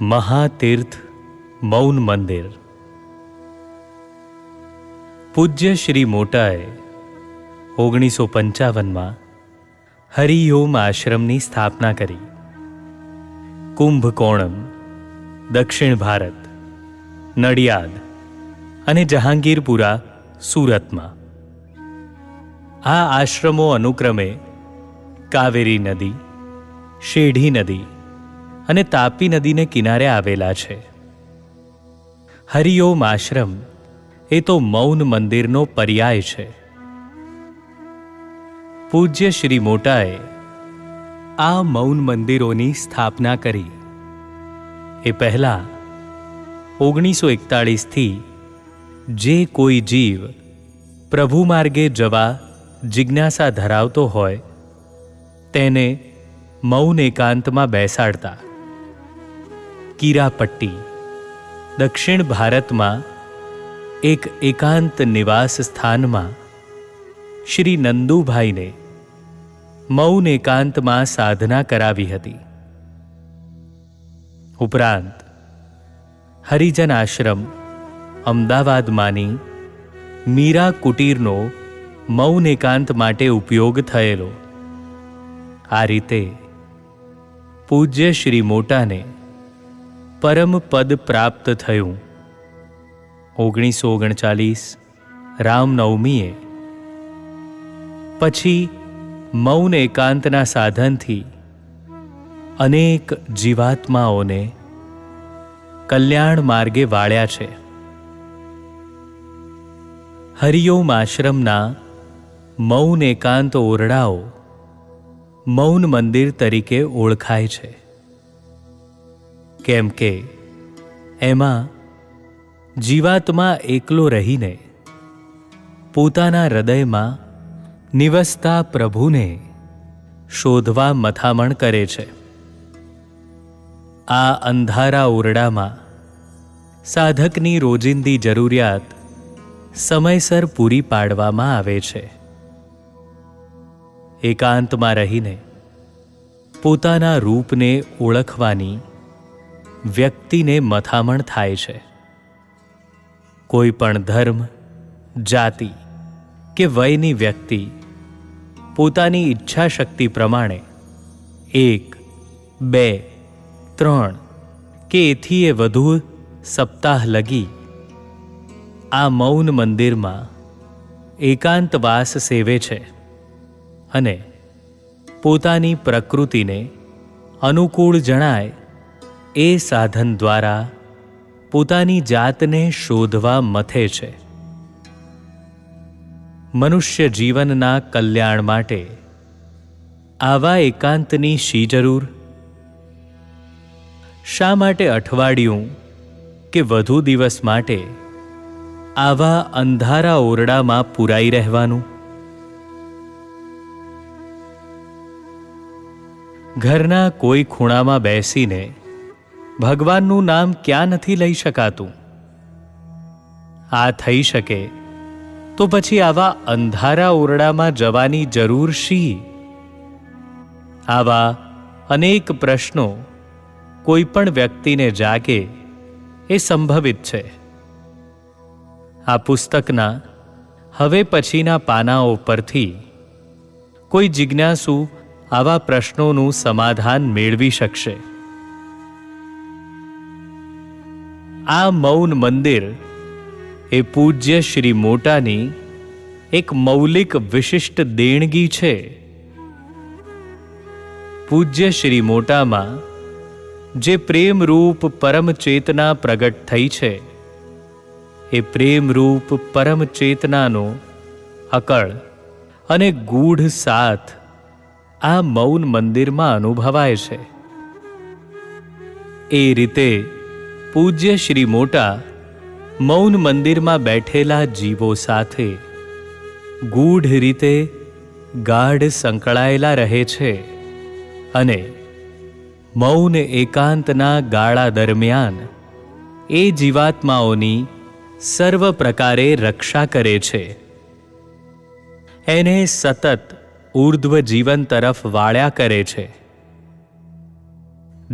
મહાતીર્થ મૌન મંદિર. પૂજ્ય શ્રી મોટાએ ઓગણીસો પંચાવનમાં હરિઓમ આશ્રમની સ્થાપના કરી. કુંભકોણમ, દક્ષિણ ભારત, નડિયાદ અને જહાંગીરપુરા, સુરતમાં. આ આશ્રમો અનુક્રમે કાવેરી નદી, શેઢી નદી અને તાપી નદીને કિનારે આવેલા છે. હરિઓમ આશ્રમ એ તો મૌન મંદિરનો પર્યાય છે. પૂજ્ય શ્રી મોટાએ આ મૌન મંદિરોની સ્થાપના કરી. એ પહેલા ઓગણીસો એકતાળીસથી જે કોઈ જીવ પ્રભુ માર્ગે જવા જિજ્ઞાસા ધરાવતો હોય, તેને મૌન એકાંતમાં બેસાડતા. કીરાપટ્ટી, દક્ષિણ ભારતમાં એક એકાંત નિવાસ સ્થાનમાં શ્રી નંદુભાઈને મૌન એકાંતમાં સાધના કરાવી હતી. ઉપરાંત, હરિજન આશ્રમ અમદાવાદમાંની મીરા કુટીરનો મૌન એકાંત માટે ઉપયોગ થયેલો. આ રીતે પૂજ્ય શ્રી મોટાને પરમ પદ પ્રાપ્ત થયું. ઓગણીસો ઓગણચાલીસ રામનવમીએ. પછી મૌન એકાંતના સાધનથી અનેક જીવાત્માઓને કલ્યાણ માર્ગે વાળ્યા છે. હરિઓમ આશ્રમના મૌન એકાંત ઓરડાઓ મૌન મંદિર તરીકે ઓળખાય છે. કેમ કે એમાં જીવાત્મા એકલો રહીને પોતાના હૃદયમાં નિવસતા પ્રભુને શોધવા મથામણ કરે છે. આ અંધારા ઓરડામાં સાધકની રોજિંદી જરૂરિયાત સમયસર પૂરી પાડવામાં આવે છે. એકાંતમાં રહીને પોતાના રૂપને ઓળખવાની વ્યક્તિને મથામણ થાય છે. કોઈ પણ ધર્મ, જાતિ કે વયની વ્યક્તિ પોતાની ઈચ્છા શક્તિ પ્રમાણે એક, બે, ત્રણ કે એથી એ વધુ સપ્તાહ લગી આ મૌન મંદિરમાં એકાંતવાસ સેવે છે અને પોતાની પ્રકૃતિને અનુકૂળ જણાય એ સાધન દ્વારા પોતાની જાતને શોધવા મથે છે. મનુષ્ય જીવનના કલ્યાણ માટે આવા એકાંતની શી જરૂર? શા માટે અઠવાડિયું કે વધુ દિવસ માટે આવા અંધારા ઓરડામાં પુરાઈ રહેવાનું? ઘરના કોઈ ખૂણામાં બેસીને ભગવાનનું નામ ક્યાં નથી લઈ શકાતું? આ થઈ શકે. તો પછી આવા અંધારા ઓરડામાં જવાની જરૂર શી? આવા અનેક પ્રશ્નો કોઈ પણ વ્યક્તિને જાગે એ સંભવિત છે. આ પુસ્તકના હવે પછીના પાનાઓ પરથી કોઈ જિજ્ઞાસુ આવા પ્રશ્નોનું સમાધાન મેળવી શકશે. આ મૌન મંદિર એ પૂજ્ય શ્રી મોટાની એક મૌલિક વિશિષ્ટ દેણગી છે. પૂજ્ય શ્રી મોટામાં જે પ્રેમરૂપ પરમ ચેતના પ્રગટ થઈ છે, એ પ્રેમરૂપ પરમ ચેતનાનો અકળ અને ગૂઢ સાથ આ મૌન મંદિરમાં અનુભવાય છે. એ રીતે પૂજ્ય શ્રી મોટા મૌન મંદિરમાં બેઠેલા જીવો સાથે ગૂઢ રીતે ગાઢ સંકળાયેલા રહે છે અને મૌન એકાંતના ગાળા દરમિયાન એ જીવાત્માઓની સર્વ પ્રકારે રક્ષા કરે છે. એને સતત ઉર્ધ્વ જીવન તરફ વાળ્યા કરે છે.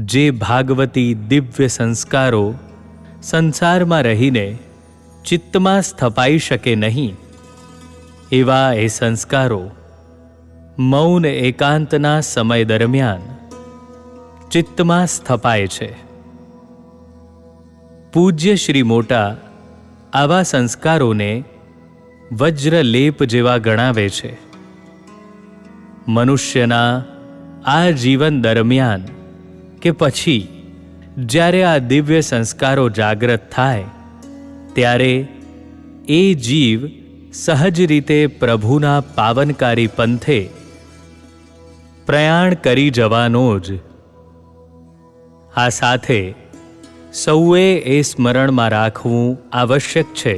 જે ભાગવતી દિવ્ય સંસ્કારો સંસારમાં રહીને ચિત્તમાં સ્થપાઈ શકે નહીં, એવા એ સંસ્કારો મૌન એકાંતના સમય દરમિયાન ચિત્તમાં સ્થપાય છે. પૂજ્ય શ્રી મોટા આવા સંસ્કારોને વજ્રલેપ જેવા ગણાવે છે. મનુષ્યના આ જીવન દરમિયાન કે પછી જ્યારે આ દિવ્ય સંસ્કારો જાગ્રત થાય, ત્યારે એ જીવ સહજ રીતે પ્રભુના પાવનકારી પંથે પ્રયાણ કરી જવાનો જ. આ સાથે સૌએ એ સ્મરણમાં રાખવું આવશ્યક છે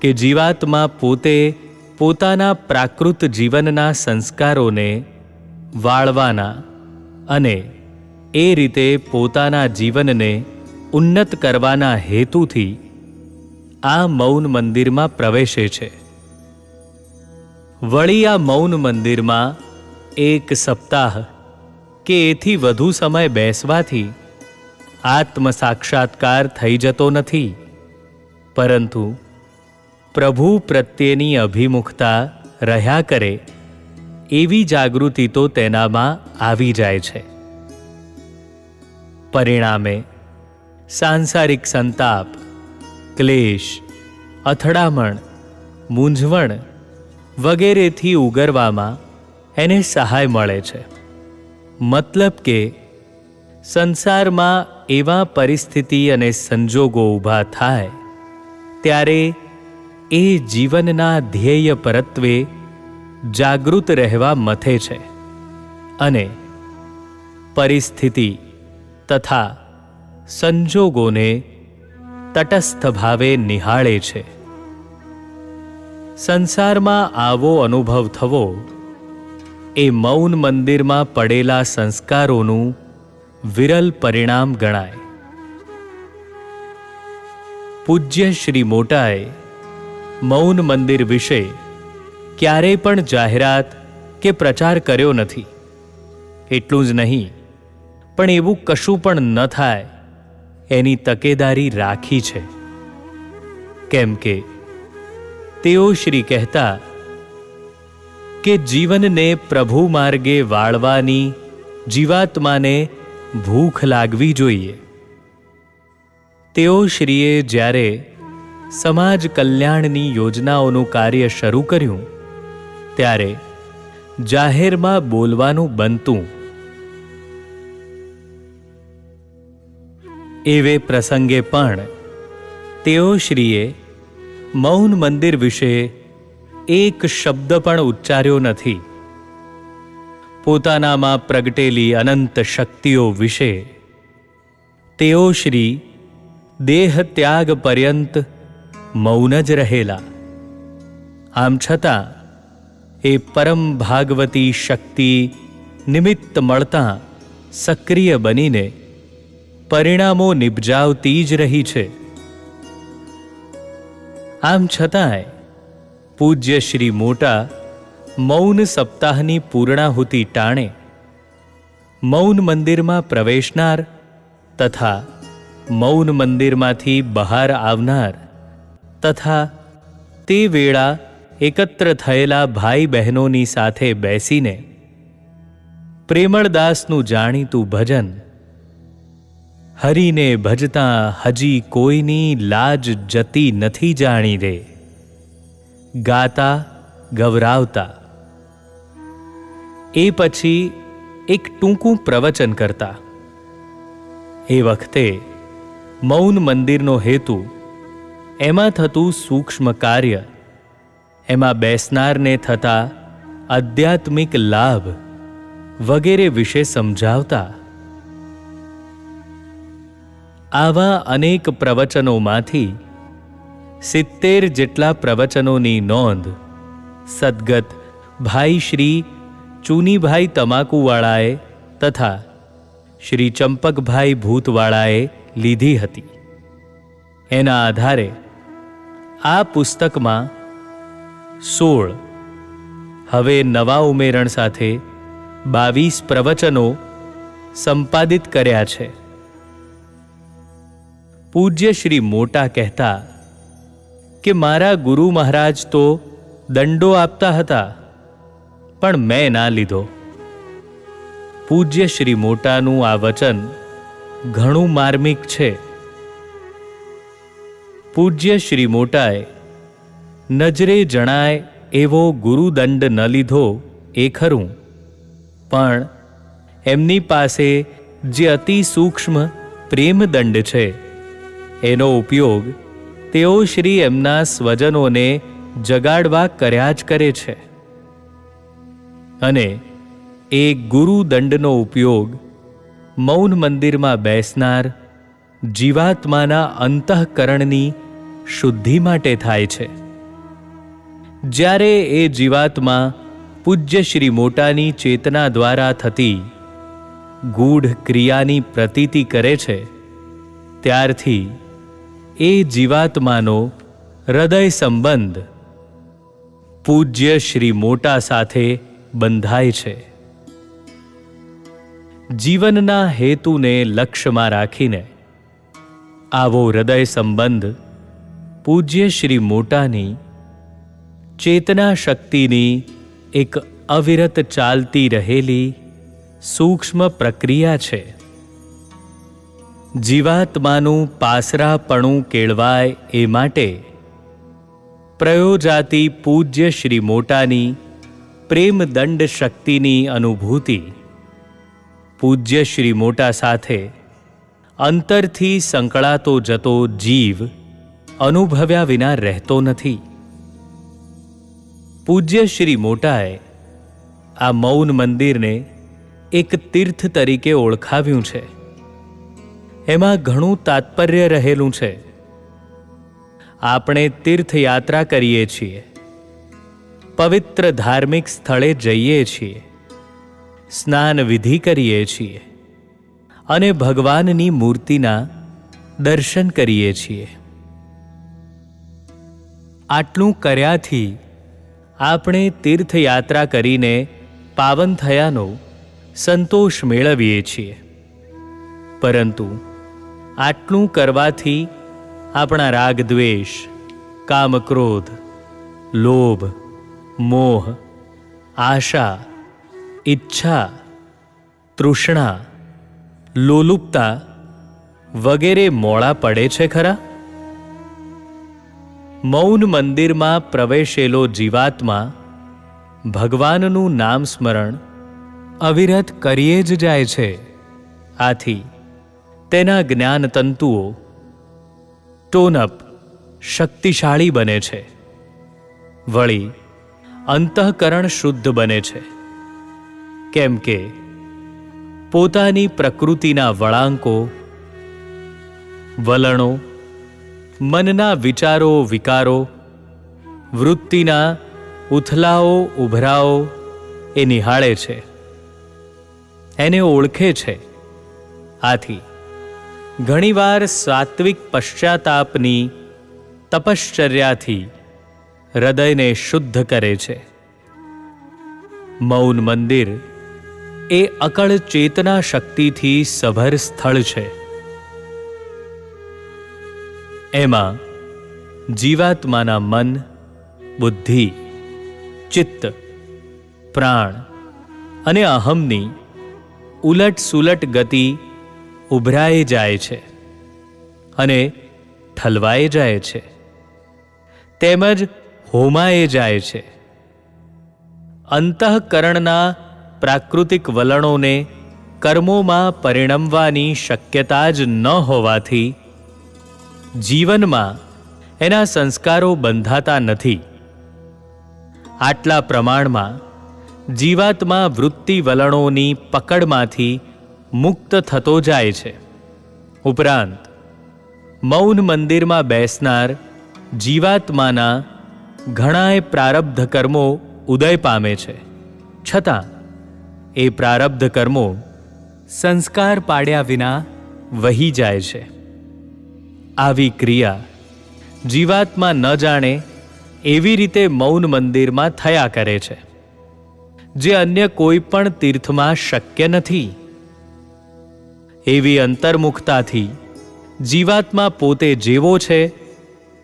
કે જીવાત્મા પોતે પોતાના પ્રાકૃત જીવનના સંસ્કારોને વાળવાના અને એ રીતે પોતાના જીવનને ઉન્નત કરવાના હેતુથી આ મૌન મંદિરમાં પ્રવેશે છે. વળી આ મૌન મંદિરમાં એક સપ્તાહ કે એથી વધુ સમય બેસવાથી આત્મ સાક્ષાત્કાર થઈ જતો નથી. પરંતુ પ્રભુ પ્રત્યેની અભિમુખતા રહ્યા કરે એવી જાગૃતિ તો તેનામાં આવી જાય છે. પરિણામે સાંસારિક સંતાપ, ક્લેશ, અથડામણ, મૂંઝવણ વગેરેથી ઉગરવામાં એને સહાય મળે છે. મતલબ કે સંસારમાં એવા પરિસ્થિતિ અને સંજોગો ઊભા થાય ત્યારે એ જીવનના ધ્યેય પરત્વે જાગૃત રહેવા મથે છે અને પરિસ્થિતિ તથા સંજોગોને તટસ્થ ભાવે નિહાળે છે. સંસારમાં આવો અનુભવ થવો એ મૌન મંદિરમાં પડેલા સંસ્કારોનું વિરલ પરિણામ ગણાય. પૂજ્ય શ્રી મોટાએ મૌન મંદિર વિશે ક્યારેય પણ જાહેરાત કે પ્રચાર કર્યો નથી. એટલું જ નહીં. પણ એવું કશું પણ ન થાય. એની તકેદારી રાખી છે. કેમ કે તેઓ શ્રી કહેતા કે જીવનને પ્રભુ માર્ગે વાળવાની જીવાત્માને ભૂખ લાગવી જોઈએ. તેઓ શ્રીએ જ્યારે સમાજ કલ્યાણની યોજનાઓનું કાર્ય શરૂ કર્યું, ત્યારે જાહેરમાં બોલવાનું બનતું એવે પ્રસંગે પણ તેઓ શ્રીએ મૌન મંદિર વિશે એક શબ્દ પણ ઉચ્ચાર્યો નથી. પોતાનામાં પ્રગટેલી અનંત શક્તિઓ વિશે તેઓ શ્રી દેહ ત્યાગ પર્યંત મૌન જ રહેલા. આમ છતાં એ પરમ ભાગવતી શક્તિ નિમિત્ત મળતા સક્રિય બનીને પરિણામો નિપજાવતી જ રહી છે. આમ છતાંય, પૂજ્ય શ્રી મોટા મૌન સપ્તાહની પૂર્ણાહુતિ ટાણે, મૌન મંદિરમાં પ્રવેશનાર તથા મૌન મંદિરમાંથી બહાર આવનાર તથા તે વેળા એકત્ર થયેલા ભાઈ બહેનોની સાથે બેસીને પ્રેમળદાસનું જાણીતું ભજન હરીને ભજતા હજી કોઈની લાજ જતી નથી જાણી રે ગાતા, ગવરાવતા. એ પછી એક ટૂંકું પ્રવચન કરતા. એ વખતે મૌન મંદિરનો હેતુ એમાં થતું સૂક્ષ્મ કાર્ય, એમાં બેસનારને થતા આધ્યાત્મિક લાભ વગેરે વિશે સમજાવતા. આવા અનેક પ્રવચનોમાંથી સિત્તેર જેટલા પ્રવચનોની નોંધ સદગત ભાઈ શ્રી ચૂનીભાઈ તમાકુવાળાએ તથા શ્રી ચંપકભાઈ ભૂતવાળાએ લીધી હતી. એના આધારે આ પુસ્તકમાં સોળ, હવે નવા ઉમેરણ સાથે બાવીસ પ્રવચનો સંપાદિત કર્યા છે. પૂજ્ય શ્રી મોટા કહેતા, કે મારા ગુરુ મહારાજ તો દંડો આપતા હતા, પણ મેં ના લીધો. પૂજ્ય શ્રી મોટાનું આ વચન ઘણું માર્મિક છે. પૂજ્ય શ્રી મોટાએ, નજરે જણાય એવો ગુરુદંડ ન લીધો એ ખરું, પણ એમની પાસે જે અતિ સૂક્ષ્મ પ્રેમદંડ છે એનો ઉપયોગ તેઓ શ્રી એમના સ્વજનોને જગાડવા કર્યા જ કરે છે. અને એ ગુરુદંડનો ઉપયોગ મૌન મંદિરમાં બેસનાર જીવાત્માના અંતઃકરણની શુદ્ધિ માટે થાય છે. જ્યારે એ જીવાત્મા પૂજ્ય શ્રી મોટાની ચેતના દ્વારા થતી ગૂઢ ક્રિયાની પ્રતીતિ કરે છે, ત્યારથી એ જીવાત્માનો હૃદય સંબંધ પૂજ્ય શ્રી મોટા સાથે બંધાય છે. જીવનના હેતુને લક્ષ્યમાં રાખીને આવો હૃદય સંબંધ પૂજ્ય શ્રી મોટાની ચેતના શક્તિની એક અવિરત ચાલતી રહેલી સૂક્ષ્મ પ્રક્રિયા છે. જીવાત્માનું પાસરાપણું કેળવાય એ માટે પ્રયોજાતી પૂજ્ય શ્રી મોટાની પ્રેમદંડ શક્તિની અનુભૂતિ પૂજ્ય શ્રી મોટા સાથે અંતરથી સંકળાતો જતો જીવ અનુભવ્યા વિના રહેતો નથી. પૂજ્ય શ્રી મોટાએ આ મૌન મંદિરને એક તીર્થ તરીકે ઓળખાવ્યું છે. એમાં ઘણું તાત્પર્ય રહેલું છે. આપણે તીર્થયાત્રા કરીએ છીએ. પવિત્ર ધાર્મિક સ્થળે જઈએ છીએ. સ્નાન વિધિ કરીએ છીએ. અને ભગવાનની મૂર્તિના દર્શન કરીએ છીએ. આટલું કર્યાથી આપણે તીર્થયાત્રા કરીને પાવન થયાનો સંતોષ મેળવીએ છીએ. પરંતુ આટલું કરવાથી આપણા રાગ દ્વેષ, કામ ક્રોધ, લોભ, મોહ, આશા, ઈચ્છા, તૃષ્ણા, લોલુપતા વગેરે મોળા પડે છે ખરા? મૌન મંદિરમાં પ્રવેશેલો જીવાત્મા ભગવાનનું નામ સ્મરણ અવિરત કરીએ જ જાય છે. આથી તેના જ્ઞાન તંતુઓ ટોનઅપ શક્તિશાળી બને છે. વળી અંતઃકરણ શુદ્ધ બને છે. કેમ કે પોતાની પ્રકૃતિના વળાંકો, વલણો, મનના વિચારો, વિકારો, વૃત્તિના ઉથલાઓ, ઉભરાઓ એ નિહાળે છે. એને ઓળખે છે. આથી ઘણીવાર સાત્વિક પશ્ચાતાપની તપશ્ચર્યાથી હૃદયને શુદ્ધ કરે છે. મૌન મંદિર એ અકળ ચેતના શક્તિથી સભર સ્થળ છે. એમાં જીવાત્માના મન, બુદ્ધિ, ચિત્ત, પ્રાણ અને અહમની ઉલટ સુલટ ગતિ ઉભરાઈ જાય છે અને ઠલવાઈ જાય છે. તેમજ હોમાએ જાય છે. અંતઃકરણના પ્રાકૃતિક વલણોને કર્મોમાં પરિણમવાની શક્યતા જ ન હોવાથી જીવનમાં એના સંસ્કારો બંધાતા નથી. આટલા પ્રમાણમાં જીવાત્મા વૃત્તિ વલણોની પકડમાંથી મુક્ત થતો જાય છે. ઉપરાંત, મૌન મંદિરમાં બેસનાર જીવાત્માના ઘણાય પ્રારબ્ધ કર્મો ઉદય પામે છે. છતાં, એ પ્રારબ્ધ કર્મો સંસ્કાર પાડ્યા વિના વહી જાય છે. આવી ક્રિયા જીવાત્મા ન જાણે એવી રીતે મૌન મંદિરમાં થયા કરે છે. જે અન્ય કોઈ પણ તીર્થમાં શક્ય નથી. એવી અંતર્મુખતાથી જીવાત્મા પોતે જેવો છે,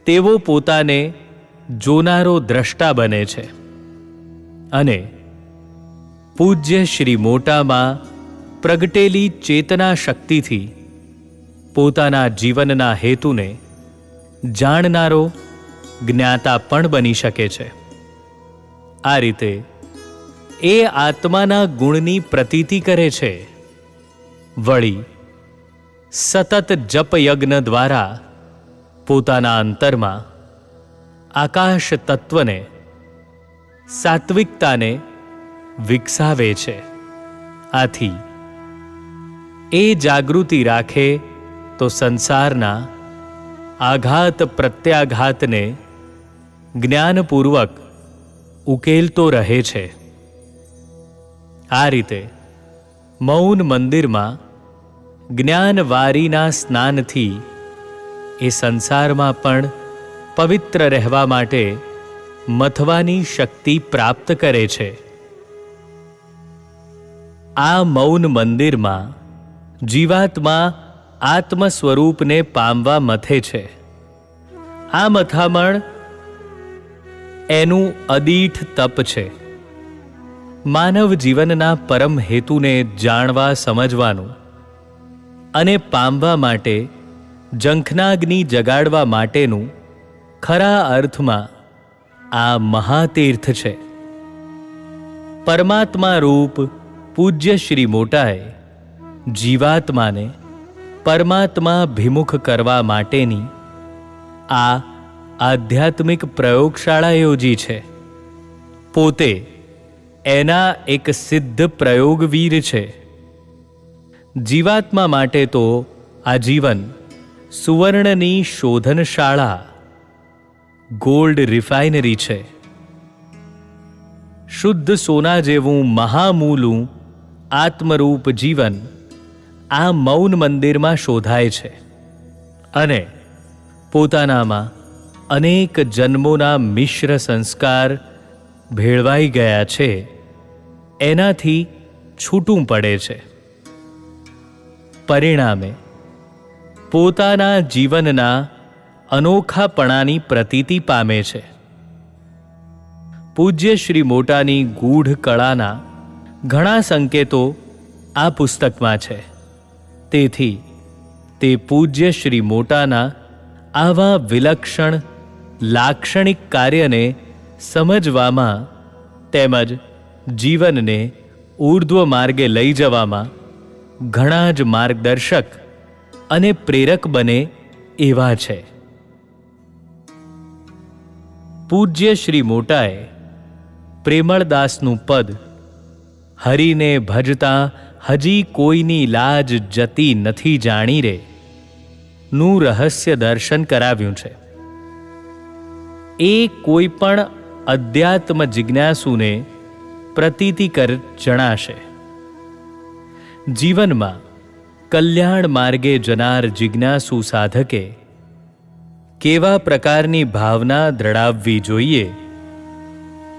તેવો પોતાને જોનારો દ્રષ્ટા બને છે. અને પૂજ્ય શ્રી મોટામાં પ્રગટેલી ચેતના શક્તિથી પોતાના જીવનના હેતુને જાણનારો જ્ઞાતા પણ બની શકે છે. આ રીતે એ આત્માના ગુણની પ્રતીતિ કરે છે. વળી સતત જપયજ્ઞ દ્વારા પોતાના અંતરમાં આકાશ તત્વને, સાત્વિકતાને વિકસાવે છે. આથી, એ જાગૃતિ રાખે તો સંસારના આઘાત પ્રત્યાઘાતને જ્ઞાનપૂર્વક ઉકેલતો રહે છે. આ રીતે મૌન મંદિરમાં જ્ઞાનવારીના સ્નાનથી એ સંસારમાં પણ પવિત્ર રહેવા માટે મથવાની શક્તિ પ્રાપ્ત કરે છે. આ મૌન મંદિરમાં જીવાત્મા આત્મ સ્વરૂપને પામવા મથે છે. આ મથામણ એનું અદીઠ તપ છે. માનવ જીવનના પરમ હેતુને જાણવા સમજવાનું અને પામવા માટે, જંખનાગ્નિ જગાડવા માટેનું ખરા અર્થમાં આ મહાતીર્થ છે. પરમાત્મા રૂપ પૂજ્ય શ્રી મોટાએ જીવાત્માને પરમાત્મા ભિમુખ કરવા માટેની આ આધ્યાત્મિક પ્રયોગશાળા યોજી છે. પોતે એના એક સિદ્ધ પ્રયોગવીર છે. જીવાત્મા માટે તો આ જીવન સુવર્ણની શોધનશાળા, ગોલ્ડ રિફાઇનરી છે. શુદ્ધ સોના જેવું મહામૂલું આત્મરૂપ જીવન આ મૌન મંદિરમાં શોધાય છે અને પોતાનામાં અનેક જન્મોના મિશ્ર સંસ્કાર ભેળવાઈ ગયા છે. એનાથી છૂટું પડે છે. પરિણામે પોતાના જીવનના અનોખાપણાની પ્રતીતિ પામે છે. પૂજ્ય શ્રી મોટાની ગૂઢ કળાના ઘણા સંકેતો આ પુસ્તકમાં છે. તેથી તે પૂજ્ય શ્રી મોટાના આવા વિલક્ષણ લાક્ષણિક કાર્યને સમજવામાં તેમજ જીવનને ઊર્ધ્વ માર્ગે લઈ જવામાં ઘણા જ માર્ગદર્શક અને પ્રેરક બને એવા છે. પૂજ્ય શ્રી મોટાએ પ્રેમળદાસનું પદ હરિને ભજતા હજી કોઈની લાજ જતી નથી જાણી રે. નું રહસ્ય દર્શન કરાવ્યું છે. એ કોઈ પણ અધ્યાત્મ જિજ્ઞાસુને પ્રતીતિકર જણાશે. જીવનમાં કલ્યાણ માર્ગે જનાર જિજ્ઞાસુ સાધકે કેવા પ્રકારની ભાવના દ્રઢાવવી જોઈએ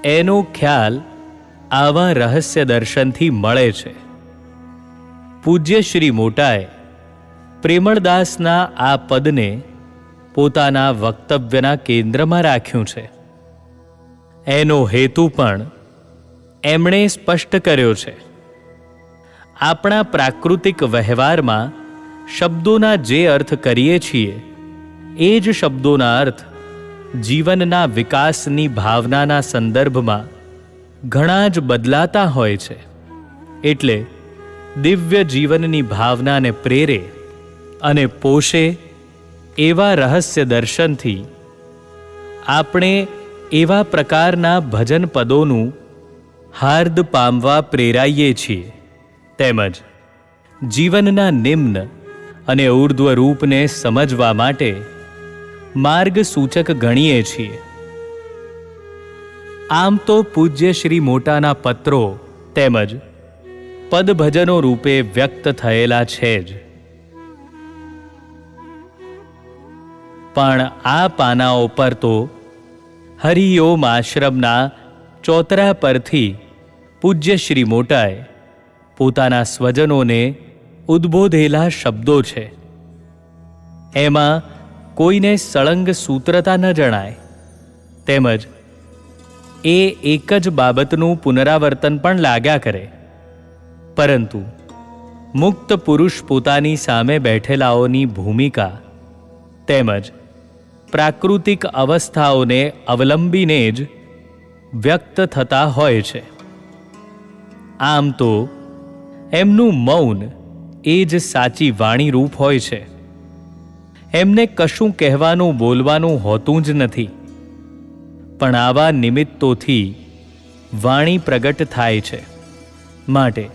એનો ખ્યાલ આવા રહસ્ય દર્શનથી મળે છે. પૂજ્ય શ્રી મોટાએ પ્રેમળદાસના આ પદને પોતાના વક્તવ્યના કેન્દ્રમાં રાખ્યું છે. એનો હેતુ પણ એમણે સ્પષ્ટ કર્યો છે. આપણા પ્રાકૃતિક વ્યવહારમાં શબ્દોના જે અર્થ કરીએ છીએ, એ જ શબ્દોના અર્થ જીવનના વિકાસની ભાવનાના સંદર્ભમાં ઘણા જ બદલાતા હોય છે. એટલે દિવ્ય જીવનની ભાવનાને પ્રેરે અને પોષે એવા રહસ્ય દર્શનથી આપણે એવા પ્રકારના ભજન પદોનું હાર્દ પામવા પ્રેરાઈએ છીએ. તેમજ જીવનના નિમ્ન અને ઉર્ધ્વ રૂપને સમજવા માટે માર્ગ સૂચક ગણીએ છીએ. આમ તો પૂજ્ય શ્રી મોટાના પત્રો તેમજ પદભજનો રૂપે વ્યક્ત થયેલા છે જ. પણ આ પાનાઓ પર તો હરિઓમ આશ્રમના ચોતરા પરથી પૂજ્ય શ્રી મોટાએ પોતાના સ્વજનોને ઉદ્બોધેલા શબ્દો છે. એમાં કોઈને સળંગ સૂત્રતા ન જણાય. તેમજ એ એક જ બાબતનું પુનરાવર્તન પણ લાગ્યા કરે. પરંતુ મુક્ત પુરુષ પોતાની સામે બેઠેલાઓની ભૂમિકા તેમજ પ્રાકૃતિક અવસ્થાઓને અવલંબીને જ વ્યક્ત થતા હોય છે. આમ તો એમનું મૌન એ જ સાચી વાણી રૂપ હોય છે. એમને કશું કહેવાનું બોલવાનું હોતું જ નથી. પણ આવા નિમિત્તોથી વાણી પ્રગટ થાય છે. માટે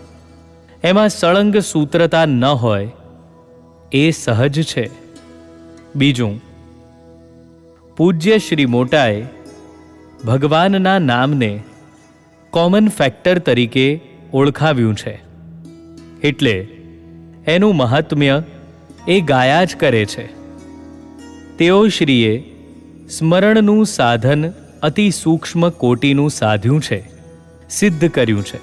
એમાં સળંગ સૂત્રતા ન હોય એ સહજ છે. બીજું, પૂજ્ય શ્રી મોટાએ ભગવાનના નામને કોમન ફેક્ટર તરીકે ઓળખાવ્યું છે. એટલે એનું મહાત્મ્ય એ ગાયા જ કરે છે. તેઓ શ્રીએ સ્મરણનું સાધન અતિ સૂક્ષ્મ કોટીનું સાધ્યું છે, સિદ્ધ કર્યું છે.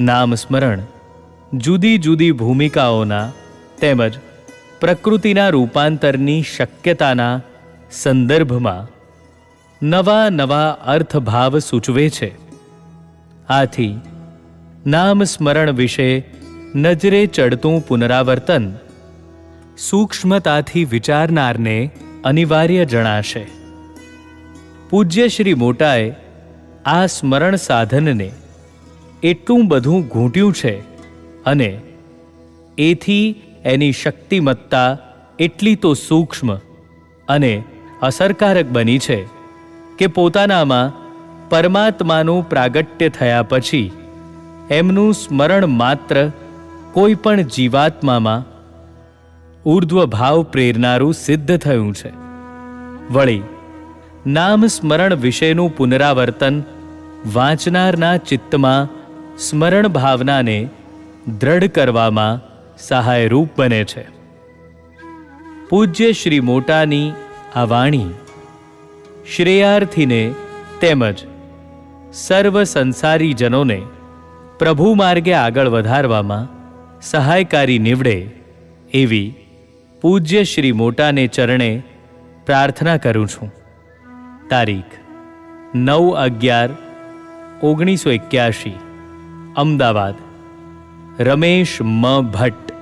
નામ સ્મરણ જુદી જુદી ભૂમિકાઓના તેમજ પ્રકૃતિના રૂપાંતરની શક્યતાના સંદર્ભમાં નવા નવા અર્થભાવ સૂચવે છે. આથી નામ સ્મરણ વિશે નજરે ચડતું પુનરાવર્તન. સૂક્ષ્મતાથી વિચારનારને અનિવાર્ય જણાશે. પૂજ્ય શ્રી મોટાએ આ સ્મરણ સાધનને એટલું બધું ઘૂંટ્યું છે અને એથી એની શક્તિમત્તા એટલી તો સૂક્ષ્મ અને અસરકારક બની છે કે પોતાનામાં પરમાત્માનું પ્રાગટ્ય થયા પછી એમનું સ્મરણ માત્ર કોઈ પણ જીવાત્મામાં ઉર્ધ્વ ભાવ પ્રેરનારું સિદ્ધ થયું છે. વળી, નામ સ્મરણ વિશેનું પુનરાવર્તન વાંચનારના ચિત્તમાં સ્મરણ ભાવનાને દ્રઢ કરવામાં સહાયરૂપ બને છે. પૂજ્ય શ્રી મોટાની આ વાણી શ્રેયાર્થીને તેમજ સર્વ સંસારીજનોને પ્રભુ માર્ગે આગળ વધારવામાં સહાયકારી નીવડે એવી પૂજ્ય શ્રી મોટાને ચરણે પ્રાર્થના કરું છું. તારીખ નવ અગિયાર ઓગણીસો એક્યાશી. અમદાવાદ. રમેશ મ ભટ્ટ.